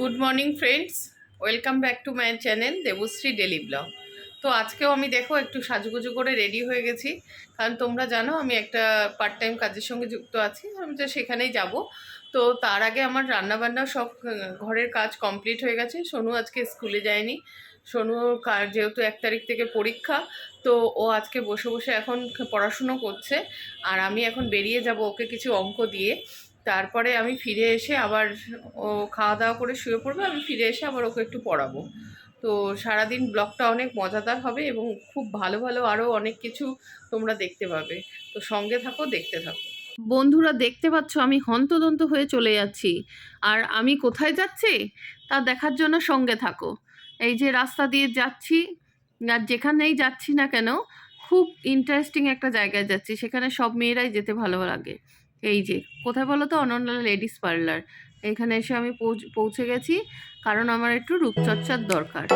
Good morning friends welcome back to my channel Debashree daily blog তো আজকেও আমি দেখো একটু সাজুগুজু করে রেডি হয়ে গেছি। কারণ তোমরা জানো, আমি একটা পার্ট টাইম কাজের সঙ্গে যুক্ত আছি, আমি তো সেখানেই যাব। তো তার আগে আমার রান্নাবান্না সব ঘরের কাজ কমপ্লিট হয়ে গেছে। সোনু আজকে স্কুলে যায়নি। সোনু যেহেতু এক তারিখ থেকে পরীক্ষা, তো ও আজকে বসে বসে এখন পড়াশুনো করছে। আর আমি এখন বেরিয়ে যাব ওকে কিছু অঙ্ক দিয়ে। তারপরে আমি ফিরে এসে আবার ও খাওয়া দাওয়া করে শুয়ে পড়বে, আমি ফিরে এসে আবার ওকে একটু পড়াবো। তো সারাদিন ব্লগটা অনেক মজাদার হবে এবং খুব ভালো ভালো আরও অনেক কিছু তোমরা দেখতে পাবে। তো সঙ্গে থাকো, দেখতে থাকো। বন্ধুরা, দেখতে পাচ্ছ আমি হন্তদন্ত হয়ে চলে যাচ্ছি। আর আমি কোথায় যাচ্ছি? তা দেখার জন্য সঙ্গে থাকো। এই যে রাস্তা দিয়ে যাচ্ছি, আর যেখানেই যাচ্ছি না কেন, খুব ইন্টারেস্টিং একটা জায়গায় যাচ্ছি। সেখানে সব মেয়েরাই যেতে ভালো লাগে। এই যে, কোথায় বলো তো অনন্যা লেডিস পার্লার। এখানে এসে আমি পৌঁছ- গেছি। কারণ আমার একটু রূপচর্চার দরকার।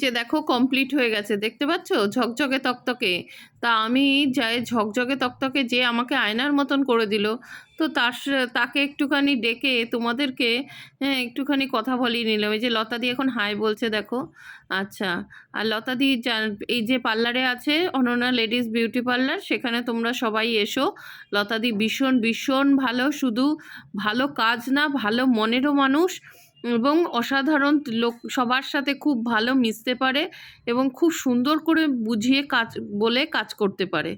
যে দেখো কমপ্লিট হয়ে গেছে, দেখতে পাচ্ছ? ঝকঝকে তকতকে। তা আমি যাই ঝকঝকে তকতকে যে আমাকে আয়নার মতন করে দিল। তো তার তাকে একটুখানি ডেকে তোমাদেরকে হ্যাঁ একটুখানি কথা বলিয়ে নিলাম। এই যে লতাদি এখন হাই বলছে, দেখো। আচ্ছা আর লতাদি যা- এই যে পার্লারে আছে, অনন্যা লেডিস বিউটি পার্লার, সেখানে তোমরা সবাই এসো। লতাদি ভীষণ ভীষণ ভালো, শুধু ভালো কাজ না, ভালো মনেরও মানুষ। এবং অসাধারণ লোক, সবার সাথে খুব ভালো মিশতে পারে এবং খুব সুন্দর করে বুঝিয়ে কাজ, বলে কাজ করতে পারে।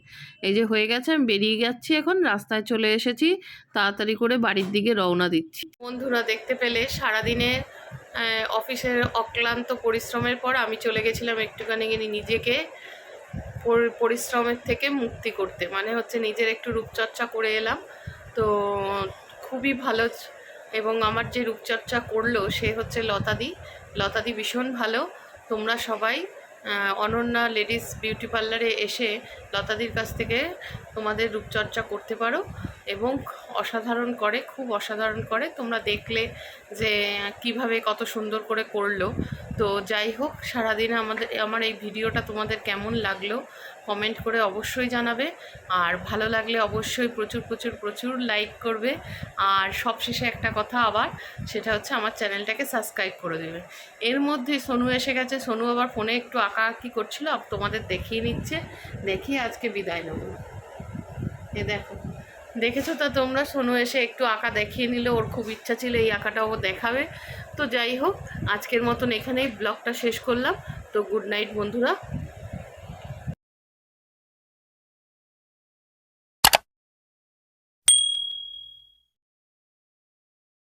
এই যে হয়ে গেছে, আমি বেরিয়ে যাচ্ছি এখন, রাস্তায় চলে এসেছি, তাড়াতাড়ি করে বাড়ির দিকে রওনা দিচ্ছি। বন্ধুরা, দেখতে পেলে সারাদিনে অফিসের অক্লান্ত পরিশ্রমের পর আমি চলে গেছিলাম একটুখানি নিজেকে পরিশ্রমের থেকে মুক্তি করতে। মানে হচ্ছে নিজের একটু রূপচর্চা করে এলাম। তো খুবই ভালো এবং আমার যে রূপচর্চা করল সে হচ্ছে লতাদি। লতাদি ভীষণ ভালো। তোমরা সবাই অনন্যা লেডিস বিউটি পার্লারে এসে লতাদির কাছ থেকে তোমাদের রূপচর্চা করতে পারো। এবং অসাধারণ করে, খুব অসাধারণ করে। তোমরা দেখলে যে কীভাবে কত সুন্দর করে করল। তো যাই হোক, সারাদিনে আমাদের, আমার এই ভিডিওটা তোমাদের কেমন লাগল কমেন্ট করে অবশ্যই জানাবে। আর ভালো লাগলে অবশ্যই প্রচুর প্রচুর প্রচুর লাইক করবে। আর সবশেষে একটা কথা আবার, সেটা হচ্ছে আমার চ্যানেলটাকে সাবস্ক্রাইব করে দেবে। এর মধ্যে সোনু এসে গেছে। সোনু আবার ফোনে একটু আঁকা আঁকি করছিল, তোমাদের দেখিয়ে নিচ্ছে। দেখিয়ে আজকে বিদায় নেব। এ দেখো। দেখেছ তা, তোমরা সোনু এসে একটু আঁকা দেখিয়ে নিলে, ওর খুব ইচ্ছা ছিল এই আঁকাটা ও দেখাবে। তো যাই হোক, আজকের মতন এখানেই ব্লগটা শেষ করলাম। তো গুড নাইট বন্ধুরা।